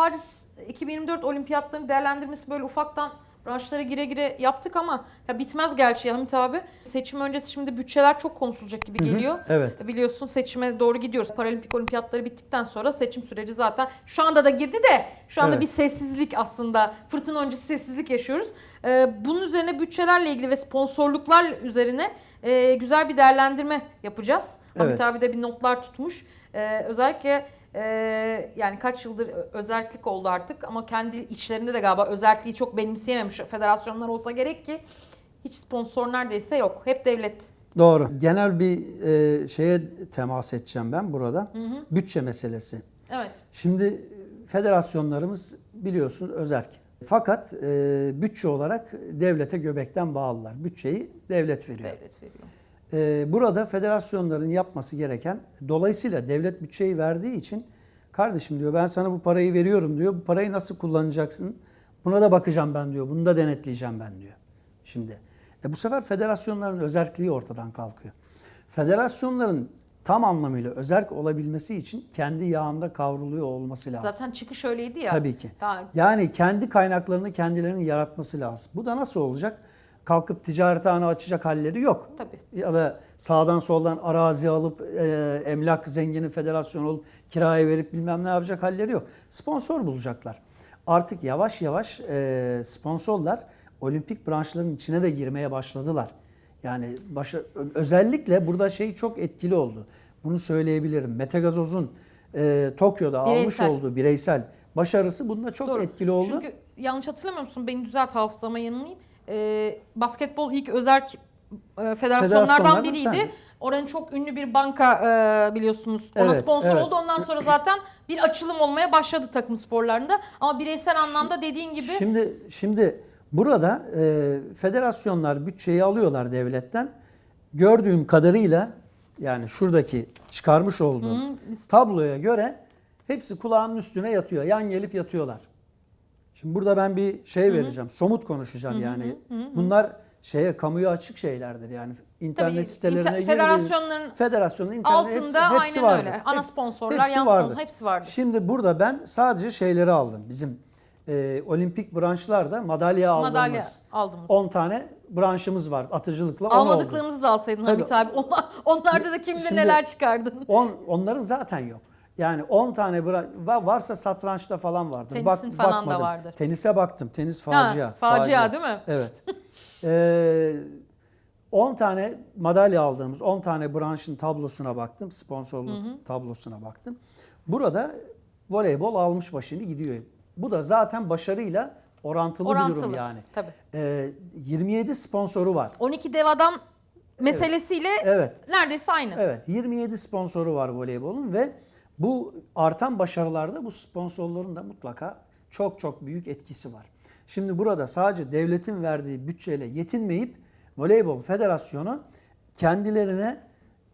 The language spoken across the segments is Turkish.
Paris 2024 olimpiyatlarının değerlendirmesi böyle ufaktan branşlara gire gire yaptık ama ya bitmez gerçi Hamit abi. Seçim öncesi şimdi bütçeler çok konuşulacak gibi geliyor. Evet. Biliyorsun seçime doğru gidiyoruz. Paralimpik olimpiyatları bittikten sonra seçim süreci zaten şu anda da girdi de şu anda Evet. bir sessizlik aslında. Fırtına öncesi sessizlik yaşıyoruz. Ee, bunun üzerine bütçelerle ilgili ve sponsorluklar üzerine e, güzel bir değerlendirme yapacağız. Hamit Evet. abi de bir notlar tutmuş. Ee, özellikle e, yani kaç yıldır özellik oldu artık ama kendi içlerinde de galiba özelliği çok benimseyememiş federasyonlar olsa gerek ki hiç sponsor neredeyse yok. Hep devlet. Doğru. Genel bir e, şeye temas edeceğim ben burada. Bütçe meselesi. Evet. Şimdi federasyonlarımız biliyorsun özerk. Fakat e, bütçe olarak devlete göbekten bağlılar. Bütçeyi devlet veriyor. Devlet veriyor. E, burada federasyonların yapması gereken, dolayısıyla devlet bütçeyi verdiği için kardeşim diyor ben sana bu parayı veriyorum diyor. Bu parayı nasıl kullanacaksın? Buna da bakacağım ben diyor. Bunu da denetleyeceğim ben diyor. Şimdi e, bu sefer federasyonların özerkliği ortadan kalkıyor. Federasyonların tam anlamıyla özerk olabilmesi için kendi yağında kavruluyor olması lazım. Zaten çıkış öyleydi ya. Tabii ki. Daha Yani kendi kaynaklarını kendilerinin yaratması lazım. Bu da nasıl olacak? Kalkıp ticarethane açacak halleri yok. tabii. Ya da sağdan soldan arazi alıp e, emlak zengini federasyon olup kiraya verip bilmem ne yapacak halleri yok. Sponsor bulacaklar. Artık yavaş yavaş e, sponsorlar olimpik branşların içine de girmeye başladılar. Yani başa, özellikle burada şey çok etkili oldu. Bunu söyleyebilirim. Mete Gazoz'un e, Tokyo'da almış Bireysel. olduğu bireysel başarısı bunda çok Doğru. etkili oldu. Çünkü yanlış hatırlamıyor musun? Beni düzelt hafızama yanılmayayım. Ee, basketbol ilk özerk e, federasyonlardan biriydi. Oranın çok ünlü bir banka e, biliyorsunuz. Ona Evet, sponsor evet. oldu. Ondan sonra zaten bir açılım olmaya başladı takım sporlarında. Ama bireysel anlamda dediğin gibi Şimdi şimdi burada e, federasyonlar bütçeyi alıyorlar devletten. Gördüğüm kadarıyla yani şuradaki çıkarmış olduğum tabloya göre hepsi kulağının üstüne yatıyor. Yan gelip yatıyorlar. Şimdi burada ben bir şey vereceğim. Somut konuşacağım yani. Bunlar şeye kamuya açık şeylerdir yani. internet tabii sitelerine inter- federasyonların federasyonun internet altında hepsi, hepsi aynen vardır. öyle. Ana Hep- sponsorlar, hepsi yan vardır. sponsor hepsi vardı. Şimdi burada ben sadece şeyleri aldım. Bizim e, olimpik branşlarda madalya aldığımız madalya aldığımız. 10 tane branşımız var. Atıcılıkla 10 oldu. Almadıklarımızı da alsaydın Tabii. Hamit abi. Onlar, onlarda da kim bilir neler çıkardın. 10 onların zaten yok. Yani 10 tane varsa satrançta falan vardır. Tenisin falan da bakmadım. vardır. Tenise baktım. Tenis facia. Ha, facia değil mi? Evet. Ee, 10 tane madalya aldığımız 10 tane branşın tablosuna baktım. Sponsorluk tablosuna baktım. Burada voleybol almış başını gidiyor. Bu da zaten başarıyla orantılı, bir durum Orantılı. yani. Tabii. Ee, 27 sponsoru var. 12 dev adam meselesiyle Evet. neredeyse aynı. Evet, 27 sponsoru var voleybolun ve bu artan başarılarda bu sponsorların da mutlaka çok çok büyük etkisi var. Şimdi burada sadece devletin verdiği bütçeyle yetinmeyip Voleybol Federasyonu kendilerine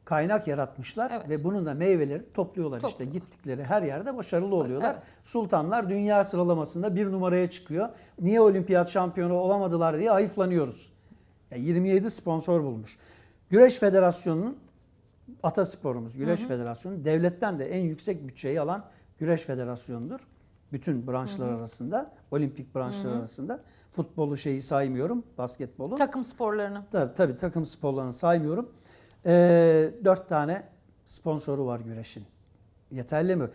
kaynak yaratmışlar Evet. ve bunun da meyvelerini topluyorlar işte Topluyorlar. gittikleri her yerde başarılı oluyorlar. Evet. Sultanlar dünya sıralamasında bir numaraya çıkıyor. Niye olimpiyat şampiyonu olamadılar diye ayıflanıyoruz. Ya 27 sponsor bulmuş. Güreş Federasyonu'nun atasporumuz Güreş Federasyonu devletten de en yüksek bütçeyi alan Güreş Federasyonu'dur. Bütün branşlar arasında, olimpik branşlar arasında. Futbolu şeyi saymıyorum, basketbolu. Takım sporlarını. Tabii, tabii takım sporlarını saymıyorum. Ee, dört tane sponsoru var güreşin. Yeterli mi?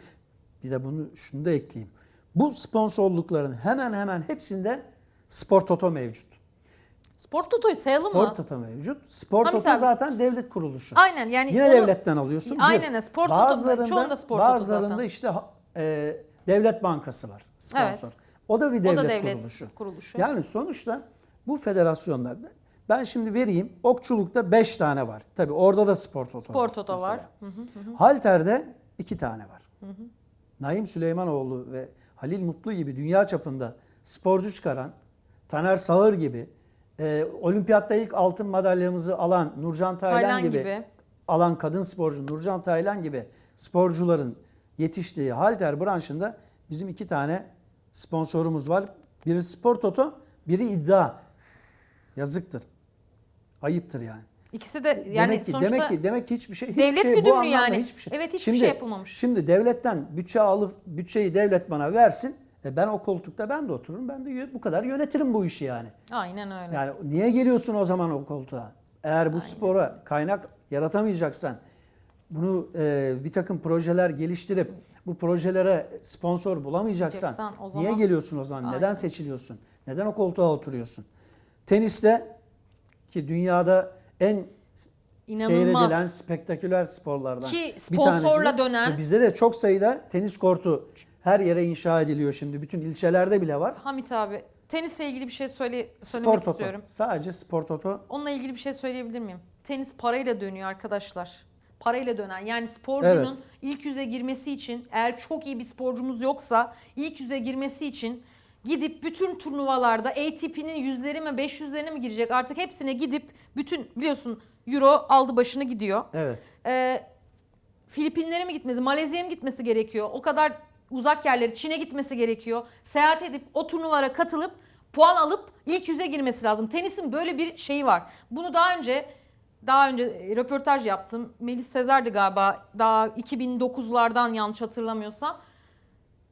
Bir de bunu şunu da ekleyeyim. Bu sponsorlukların hemen hemen hepsinde Spor Toto mevcut. Spor Toto'yu sayalım Spor mı? Toto mevcut. Spor Toto zaten devlet kuruluşu. Aynen yani Yine onu- devletten alıyorsun. Aynen, Spor Toto- bazılarında, çoğunda Spor Toto Bazılarında zaten. işte e, devlet bankası var sponsor. Evet. O da bir O devlet, da devlet kuruluşu. kuruluşu. Yani sonuçta bu federasyonlar ben şimdi vereyim. Okçulukta 5 tane var. Tabii orada da Spor Toto Spor var. Toto var. Halter'de 2 tane var. Naim Süleymanoğlu ve Halil Mutlu gibi dünya çapında sporcu çıkaran, Taner Sağır gibi, e, olimpiyatta ilk altın madalyamızı alan Nurcan Taylan, Taylan gibi, gibi. alan kadın sporcu Nurcan Taylan gibi sporcuların yetiştiği halter branşında bizim iki tane sponsorumuz var. Biri Spor Toto, biri iddia. Yazıktır. Ayıptır yani. İkisi de yani demek ki sonuçta demek ki demek ki hiçbir şey hiçbir devlet şey, bu anlamda yani. hiçbir şey. Evet, hiçbir şey yapılmamış. Şimdi devletten bütçe alıp bütçeyi devlet bana versin. E ben o koltukta ben de otururum. Ben de bu kadar yönetirim bu işi yani. Aynen öyle. Yani niye geliyorsun o zaman o koltuğa? Eğer bu spora kaynak yaratamayacaksan, bunu e, bir takım projeler geliştirip bu projelere sponsor bulamayacaksan o niye zaman- geliyorsun o zaman? Neden Aynen. seçiliyorsun? Neden o koltuğa oturuyorsun? Teniste ki dünyada en seyredilen İnanılmaz. spektaküler sporlardan Ki bir tanesi. sponsorla dönen- Bizde de çok sayıda tenis kortu her yere inşa ediliyor şimdi. Bütün ilçelerde bile var. Hamit abi tenisle ilgili bir şey söyle, Spor söylemek toto. istiyorum. Sadece spor toto. Onunla ilgili bir şey söyleyebilir miyim? Tenis parayla dönüyor arkadaşlar. Parayla dönen. Yani sporcunun Evet. ilk yüze girmesi için eğer çok iyi bir sporcumuz yoksa ilk yüze girmesi için gidip bütün turnuvalarda ATP'nin yüzleri mi 500'lerine mi girecek artık hepsine gidip bütün biliyorsun Euro aldı başını gidiyor. Evet. Ee, Filipinlere mi gitmesi, Malezya'ya mı gitmesi gerekiyor? O kadar uzak yerleri, Çin'e gitmesi gerekiyor. Seyahat edip o turnuvalara katılıp puan alıp ilk yüze girmesi lazım. Tenisin böyle bir şeyi var. Bunu daha önce daha önce e, röportaj yaptım. Melis Sezer'di galiba. Daha 2009'lardan yanlış hatırlamıyorsam.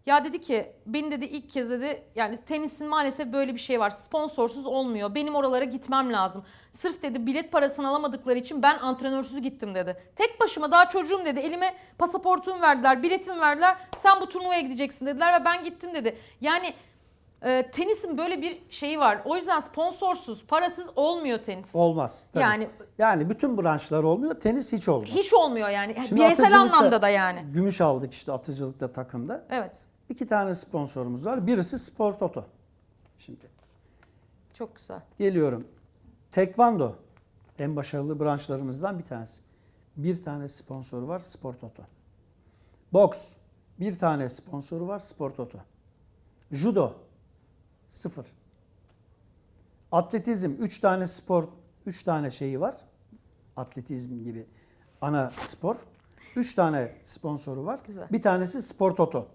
Ya dedi ki beni dedi ilk kez dedi yani tenisin maalesef böyle bir şey var. Sponsorsuz olmuyor. Benim oralara gitmem lazım. Sırf dedi bilet parasını alamadıkları için ben antrenörsüz gittim dedi. Tek başıma daha çocuğum dedi. Elime pasaportumu verdiler, biletimi verdiler. Sen bu turnuvaya gideceksin dediler ve ben gittim dedi. Yani e, tenisin böyle bir şeyi var. O yüzden sponsorsuz, parasız olmuyor tenis. Olmaz. Tabii. Yani Yani bütün branşlar olmuyor. Tenis hiç olmaz. hiç olmuyor yani. Şimdi Bireysel atıcılıkta anlamda da yani. Gümüş aldık işte atıcılıkta takımda. Evet. İki tane sponsorumuz var. Birisi Spor Toto. Şimdi Çok güzel. geliyorum. Tekvando en başarılı branşlarımızdan bir tanesi. Bir tane sponsoru var Spor Toto. Boks bir tane sponsoru var Spor Toto. Judo sıfır. Atletizm üç tane spor, üç tane şeyi var. Atletizm gibi ana spor. Üç tane sponsoru var. Güzel. Bir tanesi Spor Toto.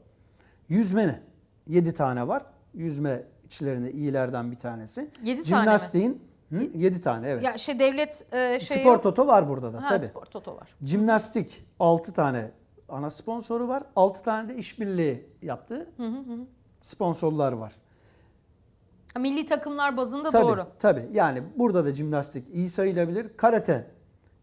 Yüzme ne? Yedi tane var. Yüzme içlerinde iyilerden bir tanesi. Yedi tane mi? Jimnastiğin hı? yedi tane evet. Ya şey devlet e, şey Spor. Toto var burada da Ha, tabii. spor toto var. Jimnastik 6 tane ana sponsoru var. 6 tane de işbirliği yaptığı sponsorlar var. Milli takımlar bazında Tabii, doğru. Tabii. Yani burada da jimnastik iyi sayılabilir. Karate.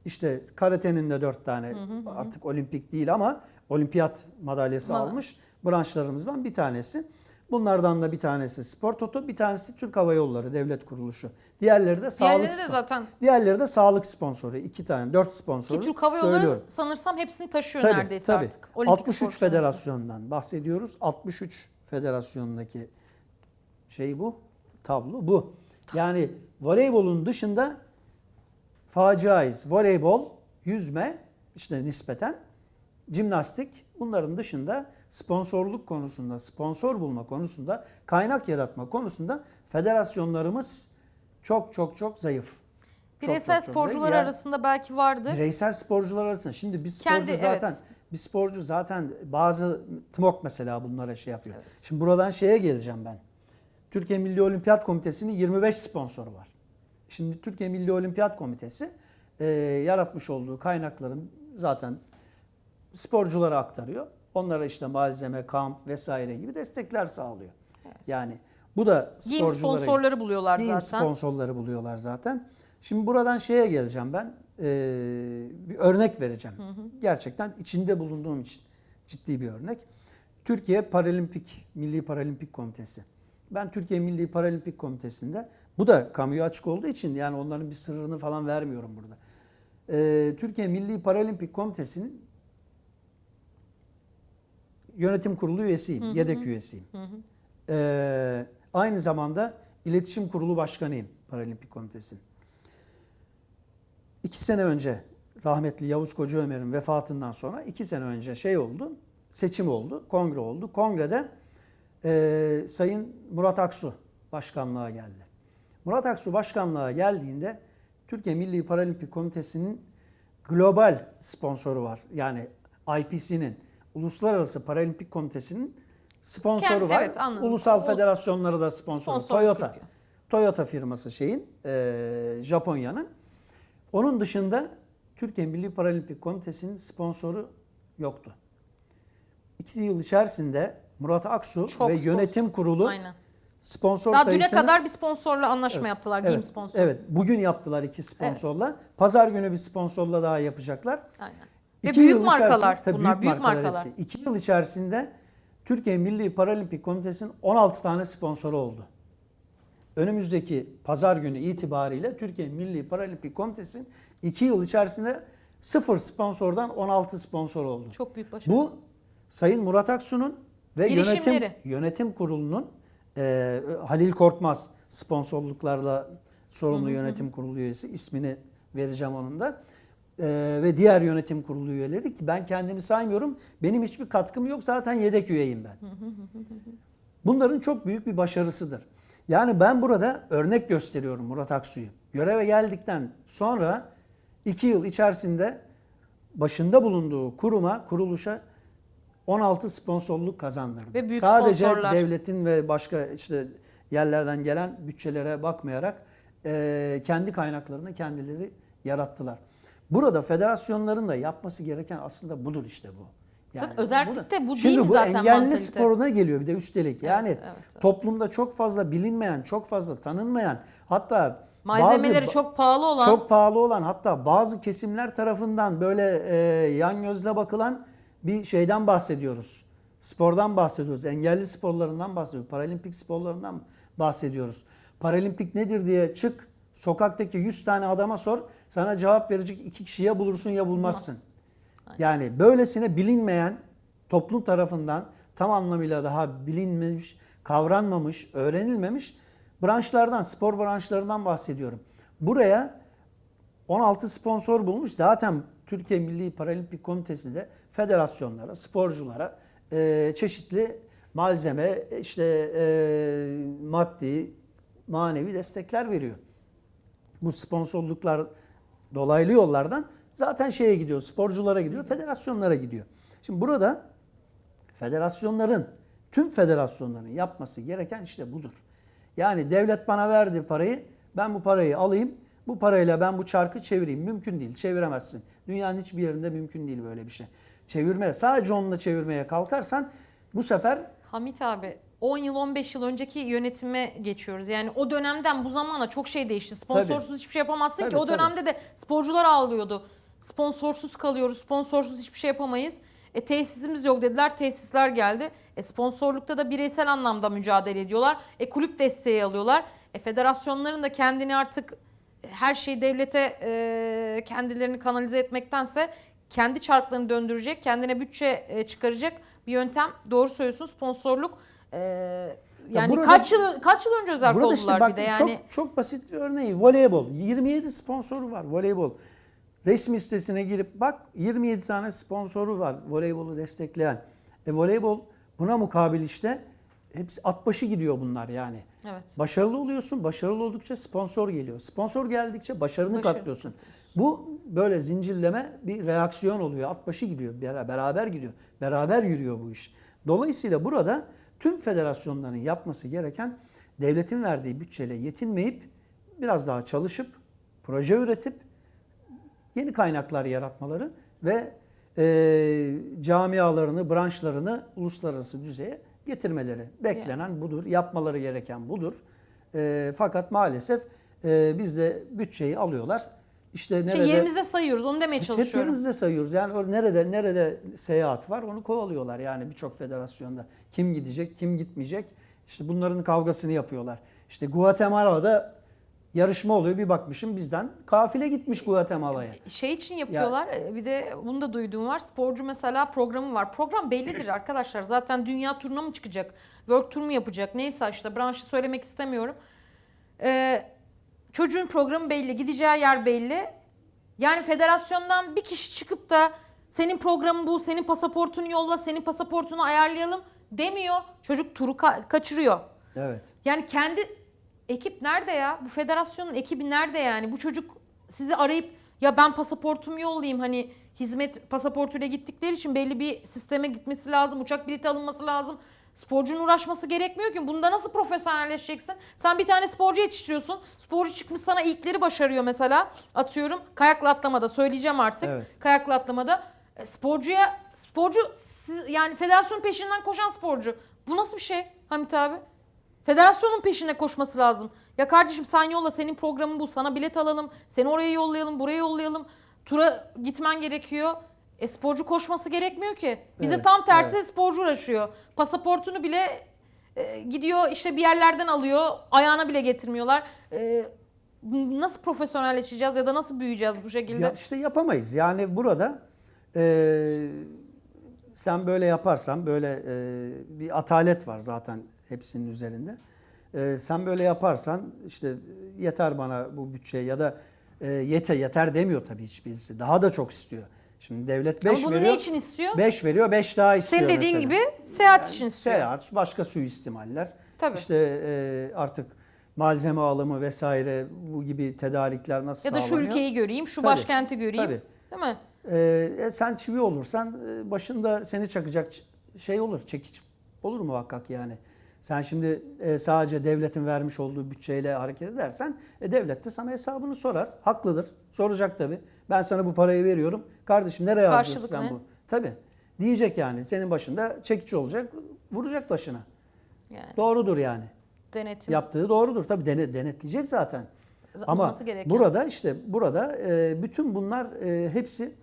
İşte karatenin de 4 tane artık olimpik değil ama olimpiyat madalyası Madalya. almış branşlarımızdan bir tanesi. Bunlardan da bir tanesi Spor Toto, bir tanesi Türk Hava Yolları Devlet Kuruluşu. Diğerleri de sağlık Diğerleri de zaten Diğerleri de sağlık sponsoru. iki tane, dört sponsoru ki Türk Hava Yolları söylüyorum. sanırsam hepsini taşıyor Tabii, neredeyse tabii. artık. Olimpik 63 spor sanırsam. federasyondan bahsediyoruz. 63 federasyonundaki şey bu, tablo bu. Yani voleybolun dışında faciaiz. Voleybol, yüzme işte nispeten, jimnastik bunların dışında sponsorluk konusunda, sponsor bulma konusunda, kaynak yaratma konusunda federasyonlarımız çok çok çok zayıf. Çok, Bireysel çok, çok sporcular zayıf. Arasında belki vardır. Bireysel sporcular arasında. Şimdi bir sporcu Kendi, zaten evet. bir sporcu zaten bazı TMOK mesela bunlara şey yapıyor. Şimdi buradan şeye geleceğim ben. Türkiye Milli Olimpiyat Komitesi'nin 25 sponsoru var. Şimdi Türkiye Milli Olimpiyat Komitesi e, yaratmış olduğu kaynakların zaten sporculara aktarıyor. Onlara işte malzeme, kamp vesaire gibi destekler sağlıyor. Yani bu da Giyim sporculara sponsorları buluyorlar Giyim zaten. sponsorları buluyorlar zaten. Şimdi buradan şeye geleceğim ben. Ee, bir örnek vereceğim. Gerçekten içinde bulunduğum için ciddi bir örnek. Türkiye Paralimpik, Milli Paralimpik Komitesi. Ben Türkiye Milli Paralimpik Komitesi'nde, bu da kamuya açık olduğu için yani onların bir sırrını falan vermiyorum burada. Ee, Türkiye Milli Paralimpik Komitesi'nin yönetim kurulu üyesiyim, yedek üyesiyim. Ee, aynı zamanda iletişim kurulu başkanıyım Paralimpik Komitesi'nin. İki sene önce rahmetli Yavuz Koca Ömer'in vefatından sonra iki sene önce şey oldu, seçim oldu, kongre oldu. Kongrede e, Sayın Murat Aksu başkanlığa geldi. Murat Aksu başkanlığa geldiğinde Türkiye Milli Paralimpik Komitesi'nin global sponsoru var. Yani IPC'nin, Uluslararası Paralimpik Komitesi'nin sponsoru Kendi- var. evet, anladım. Ulusal federasyonları da sponsoru. Sponsorluk Toyota. yapıyor. Toyota firması şeyin, e, Japonya'nın. Onun dışında Türkiye Milli Paralimpik Komitesi'nin sponsoru yoktu. İki yıl içerisinde Murat Aksu Çok ve sponsor. yönetim kurulu Aynen. sponsor Daha sayısını... düne kadar bir sponsorla anlaşma yaptılar. Giyim evet, sponsoru. evet, bugün yaptılar iki sponsorla. Pazar günü bir sponsorla daha yapacaklar. Aynen. Ve İki büyük yıl markalar içerisinde- tabii bunlar. Büyük, markalar. hepsi. İki yıl içerisinde Türkiye Milli Paralimpik Komitesi'nin 16 tane sponsoru oldu. Önümüzdeki pazar günü itibariyle Türkiye Milli Paralimpik Komitesi'nin iki yıl içerisinde sıfır sponsordan 16 sponsor oldu. Çok büyük başarı. Bu Sayın Murat Aksu'nun ve yönetim Girişimleri. yönetim kurulunun e, Halil Korkmaz sponsorluklarla sorumlu yönetim kurulu üyesi ismini vereceğim onun da. E, ve diğer yönetim kurulu üyeleri ki ben kendimi saymıyorum. Benim hiçbir katkım yok. Zaten yedek üyeyim ben. Bunların çok büyük bir başarısıdır. Yani ben burada örnek gösteriyorum Murat Aksu'yu. Göreve geldikten sonra iki yıl içerisinde başında bulunduğu kuruma, kuruluşa 16 sponsorluk kazandırdı. Ve büyük Sadece sponsorlar. devletin ve başka işte yerlerden gelen bütçelere bakmayarak eee, kendi kaynaklarını kendileri yarattılar. Burada federasyonların da yapması gereken aslında budur işte bu. Zaten özellikle bu değil Şimdi bu zaten engelli mantalite? sporuna geliyor bir de üstelik. Yani evet, evet. toplumda çok fazla bilinmeyen, çok fazla tanınmayan hatta Malzemeleri bazı, çok pahalı olan çok pahalı olan hatta bazı kesimler tarafından böyle e, yan gözle bakılan bir şeyden bahsediyoruz. Spordan bahsediyoruz. Engelli sporlarından bahsediyoruz. Paralimpik sporlarından bahsediyoruz. Paralimpik nedir diye çık sokaktaki 100 tane adama sor. Sana cevap verecek iki kişi ya bulursun ya bulmazsın. Yani böylesine bilinmeyen toplum tarafından tam anlamıyla daha bilinmemiş, kavranmamış, öğrenilmemiş branşlardan, spor branşlarından bahsediyorum. Buraya 16 sponsor bulmuş. Zaten Türkiye Milli Paralimpik Komitesi de federasyonlara, sporculara e, çeşitli malzeme, işte e, maddi, manevi destekler veriyor. Bu sponsorluklar dolaylı yollardan zaten şeye gidiyor, sporculara gidiyor, federasyonlara gidiyor. Şimdi burada federasyonların, tüm federasyonların yapması gereken işte budur. Yani devlet bana verdi parayı, ben bu parayı alayım, bu parayla ben bu çarkı çevireyim. Mümkün değil, çeviremezsin. Dünyanın hiçbir yerinde mümkün değil böyle bir şey. Çevirme, sadece onunla çevirmeye kalkarsan bu sefer Hamit abi 10 yıl 15 yıl önceki yönetime geçiyoruz. Yani o dönemden bu zamana çok şey değişti. Sponsorsuz Tabii. hiçbir şey yapamazsın ki. Tabii, O dönemde de sporcular ağlıyordu. Sponsorsuz kalıyoruz. Sponsorsuz hiçbir şey yapamayız. E tesisimiz yok dediler. Tesisler geldi. E sponsorlukta da bireysel anlamda mücadele ediyorlar. E kulüp desteği alıyorlar. E federasyonların da kendini artık her şeyi devlete e, kendilerini kanalize etmektense kendi çarklarını döndürecek, kendine bütçe e, çıkaracak bir yöntem. Doğru söylüyorsun. Sponsorluk e, yani burada- kaç yıl kaç yıl önce Burada oldular işte bak bir de yani. çok çok basit bir örneği voleybol. 27 sponsoru var voleybol. Resmi sitesine girip bak 27 tane sponsoru var voleybolu destekleyen. E voleybol buna mukabil işte hepsi at başı gidiyor bunlar yani. Evet. Başarılı oluyorsun. Başarılı oldukça sponsor geliyor. Sponsor geldikçe başarını Başarı katlıyorsun. Bu böyle zincirleme bir reaksiyon oluyor. At başı gidiyor. bera- Beraber gidiyor. Beraber yürüyor bu iş. Dolayısıyla burada tüm federasyonların yapması gereken devletin verdiği bütçeyle yetinmeyip biraz daha çalışıp proje üretip yeni kaynaklar yaratmaları ve e, camialarını, branşlarını uluslararası düzeye getirmeleri. Beklenen budur, yapmaları gereken budur. E, fakat maalesef e, bizde bütçeyi alıyorlar. İşte nerede Şey yerimizde sayıyoruz onu demeye hep çalışıyorum. yerimizde sayıyoruz. Yani nerede nerede seyahat var onu kovalıyorlar yani birçok federasyonda. Kim gidecek, kim gitmeyecek? İşte bunların kavgasını yapıyorlar. İşte Guatemala'da yarışma oluyor. Bir bakmışım bizden kafile gitmiş Guatemala'ya. Şey için yapıyorlar. e, Bir de bunu da duyduğum var. Sporcu mesela programı var. Program bellidir arkadaşlar. Zaten dünya turuna mı çıkacak? World Tour mu yapacak? Neyse işte branşı söylemek istemiyorum. Ee, çocuğun programı belli. Gideceği yer belli. Yani federasyondan bir kişi çıkıp da senin programın bu, senin pasaportunu yolla, senin pasaportunu ayarlayalım demiyor. Çocuk turu ka- kaçırıyor. Evet. Yani kendi ekip nerede ya? Bu federasyonun ekibi nerede yani? Bu çocuk sizi arayıp ya ben pasaportumu yollayayım hani hizmet pasaportuyla gittikleri için belli bir sisteme gitmesi lazım. Uçak bileti alınması lazım. Sporcunun uğraşması gerekmiyor ki. Bunda nasıl profesyonelleşeceksin? Sen bir tane sporcu yetiştiriyorsun. Sporcu çıkmış sana ilkleri başarıyor mesela. Atıyorum kayakla atlamada söyleyeceğim artık. Evet. Kayakla atlamada. E, Sporcuya sporcu siz, yani federasyonun peşinden koşan sporcu. Bu nasıl bir şey Hamit abi? Federasyonun peşine koşması lazım. Ya kardeşim sen yolla senin programın bu. Sana bilet alalım. Seni oraya yollayalım, buraya yollayalım. Tura gitmen gerekiyor. E sporcu koşması gerekmiyor ki. Bize Evet, tam tersi sporcu uğraşıyor. Pasaportunu bile e, gidiyor işte bir yerlerden alıyor. Ayağına bile getirmiyorlar. E, nasıl profesyonelleşeceğiz ya da nasıl büyüyeceğiz bu şekilde? Ya işte yapamayız. Yani burada e, sen böyle yaparsan böyle e, bir atalet var zaten hepsinin üzerinde. E, sen böyle yaparsan işte yeter bana bu bütçe ya da e, yeter yeter demiyor tabii hiçbirisi. Daha da çok istiyor. Şimdi devlet 5 Ama bunu veriyor. ne için istiyor? 5 veriyor, 5 daha istiyor Senin dediğin mesela. gibi seyahat için istiyor. Seyahat, başka suistimaller. Tabii. İşte e, artık malzeme alımı vesaire bu gibi tedarikler nasıl Ya da şu sağlanıyor? ülkeyi göreyim, şu Tabii, başkenti göreyim. tabii. Değil mi? Ee, sen çivi olursan e, başında seni çakacak şey olur, çekiç olur muhakkak yani. Sen şimdi e, sadece devletin vermiş olduğu bütçeyle hareket edersen e, devlet de sana hesabını sorar. Haklıdır. Soracak tabii. Ben sana bu parayı veriyorum. Kardeşim nereye harcıyorsun sen ne? bu? Tabii. Diyecek yani. Senin başında çekiç olacak. Vuracak başına. Yani Doğrudur yani. denetim Yaptığı doğrudur. Tabii dene- denetleyecek zaten. Ama olması gereken. burada işte burada e, bütün bunlar e, hepsi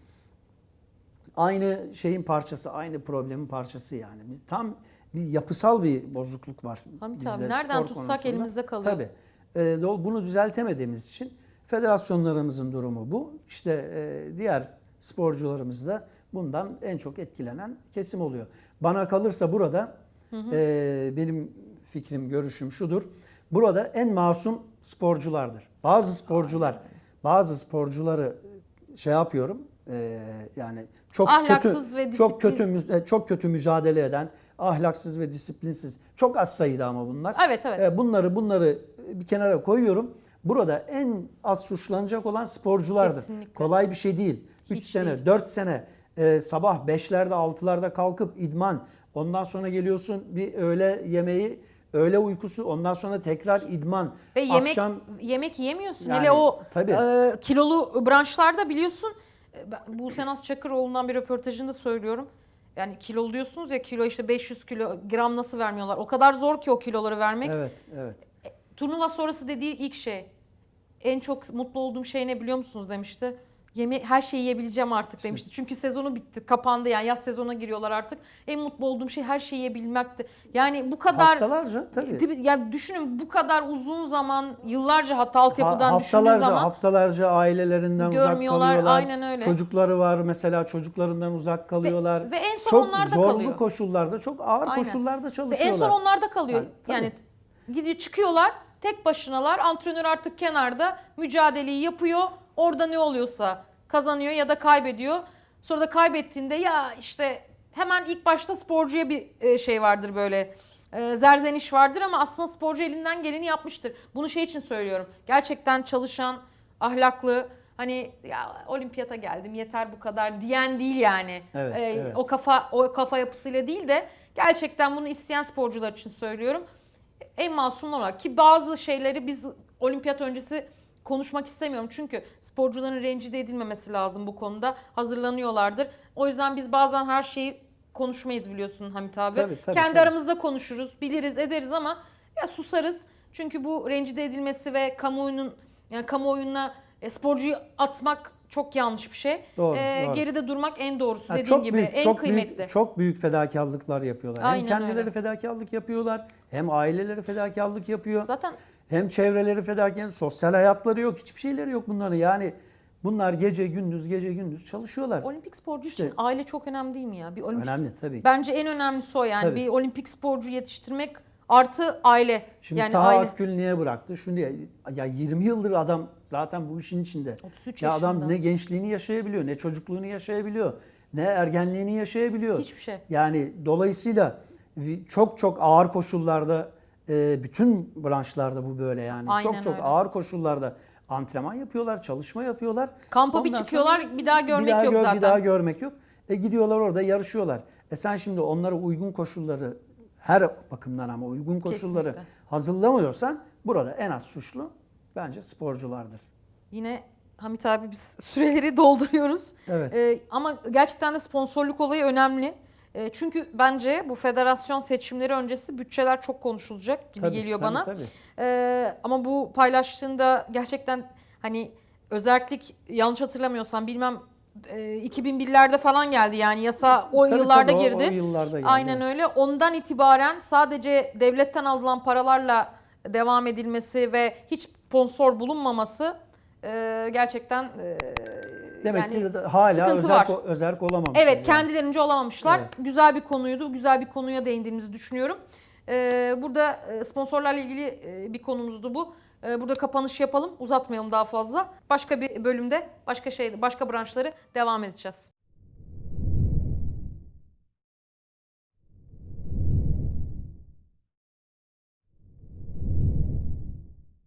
aynı şeyin parçası, aynı problemin parçası yani. Bir- Tam bir yapısal bir bozukluk var. Hamit abi, nereden tutsak konusunda. elimizde kalıyor. Tabii. E, bunu düzeltemediğimiz için federasyonlarımızın durumu bu. İşte e, diğer sporcularımız da bundan en çok etkilenen kesim oluyor. Bana kalırsa burada e, benim fikrim, görüşüm şudur. Burada en masum sporculardır. Bazı sporcular, bazı sporcuları şey yapıyorum. e, yani çok Ahlaksız kötü, ve çok kötü e, çok kötü mücadele eden, ahlaksız ve disiplinsiz. Çok az sayıda ama bunlar. Evet evet. E, Bunları bunları bir kenara koyuyorum. Burada en az suçlanacak olan sporculardır. Kesinlikle. Kolay bir şey değil. 3 Hiç sene, değil. 4 sene e, sabah 5'lerde 6'larda kalkıp idman. Ondan sonra geliyorsun bir öğle yemeği, öğle uykusu. Ondan sonra tekrar idman. Ve yemek Akşam yemek yemiyorsun. Yani, Hele o tabii. e, kilolu branşlarda biliyorsun. e, ben Bu Senat Çakıroğlu'ndan bir röportajında söylüyorum. Yani kilolu diyorsunuz ya kilo işte 500 kilo gram nasıl vermiyorlar. O kadar zor ki o kiloları vermek. evet, evet. Turnuva sonrası dediği ilk şey. En çok mutlu olduğum şey ne biliyor musunuz demişti. Yeme her şeyi yiyebileceğim artık demişti. Çünkü sezonu bitti, kapandı yani yaz sezonuna giriyorlar artık. En mutlu olduğum şey her şeyi yiyebilmekti. Yani bu kadar Haftalarca tabii. Ya düşünün bu kadar uzun zaman, yıllarca hatta altyapıdan Ha- düşündüğün haftalarca, zaman haftalarca ailelerinden uzak kalıyorlar. aynen öyle. Çocukları var mesela çocuklarından uzak kalıyorlar. ve en son çok onlar da zorlu kalıyor. koşullarda, çok ağır Aynen. koşullarda ve çalışıyorlar. en son onlar da kalıyor. Yani, tabii. Yani gidiyor çıkıyorlar, tek başınalar. Antrenör artık kenarda mücadeleyi yapıyor. Orada ne oluyorsa kazanıyor ya da kaybediyor. Sonra da kaybettiğinde ya işte hemen ilk başta sporcuya bir e, şey vardır böyle. e, Zerzeniş vardır ama aslında sporcu elinden geleni yapmıştır. Bunu şey için söylüyorum. Gerçekten çalışan, ahlaklı, hani ya olimpiyata geldim yeter bu kadar diyen değil yani. Evet, E, evet. O kafa o kafa yapısıyla değil de gerçekten bunu isteyen sporcular için söylüyorum. En masum olarak ki bazı şeyleri biz olimpiyat öncesi konuşmak istemiyorum. Çünkü sporcuların rencide edilmemesi lazım bu konuda. Hazırlanıyorlardır. O yüzden biz bazen her şeyi konuşmayız biliyorsun Hamit abi. Tabii, tabii, Kendi tabii. aramızda konuşuruz, biliriz, ederiz ama ya susarız. Çünkü bu rencide edilmesi ve kamuoyunun yani kamuoyuna e, sporcuyu atmak çok yanlış bir şey. Doğru, E, doğru. Geride durmak en doğrusu Ha, dediğin çok gibi büyük, en çok kıymetli. Büyük, çok büyük fedakarlıklar yapıyorlar. Aynen hem kendileri öyle. fedakarlık yapıyorlar, hem aileleri fedakarlık yapıyor. Zaten Hem çevreleri fedakar, sosyal hayatları yok, hiçbir şeyleri yok bunların. Yani bunlar gece gündüz gece gündüz çalışıyorlar. olimpik sporcu İşte- için aile çok önemli değil mi ya? Bir olimpik Önemli tabii. ki. Bence en önemlisi o yani Tabii. bir olimpik sporcu yetiştirmek artı aile. Şimdi yani Taha aile. Akgül niye bıraktı? Şunu diye, ya 20 yıldır adam zaten bu işin içinde. 33 ya adam yaşında. ne gençliğini yaşayabiliyor, ne çocukluğunu yaşayabiliyor, ne ergenliğini yaşayabiliyor. Hiçbir şey. Yani dolayısıyla çok çok ağır koşullarda e, bütün branşlarda bu böyle yani. Aynen çok çok öyle. ağır koşullarda antrenman yapıyorlar, çalışma yapıyorlar. Kampa bir Ondan çıkıyorlar, sonra bir daha görmek bir daha yok gör- zaten. Bir daha görmek yok. E gidiyorlar orada yarışıyorlar. E sen şimdi onlara uygun koşulları her bakımdan ama uygun koşulları Kesinlikle. hazırlamıyorsan burada en az suçlu bence sporculardır. Yine Hamit abi biz süreleri dolduruyoruz. Evet. Ee, ama gerçekten de sponsorluk olayı önemli. E, çünkü bence bu federasyon seçimleri öncesi bütçeler çok konuşulacak gibi Tabii, geliyor tabii, bana. tabii. Ee, ama bu paylaştığında gerçekten hani özellik yanlış hatırlamıyorsam bilmem e, 2001'lerde falan geldi yani yasa o Tabii, yıllarda tabii, o- girdi. O, yıllarda geldi. Aynen öyle. Ondan itibaren sadece devletten alınan paralarla devam edilmesi ve hiç sponsor bulunmaması e, gerçekten e, Demek yani ki de hala sıkıntı özel var. özerk olamamışız. Evet kendilerince olamamışlar. Evet. Güzel bir konuydu. Güzel bir konuya değindiğimizi düşünüyorum. Ee, burada e, sponsorlarla ilgili e, bir konumuzdu bu. Ee, burada kapanış yapalım. Uzatmayalım daha fazla. Başka bir bölümde başka şey başka branşları devam edeceğiz.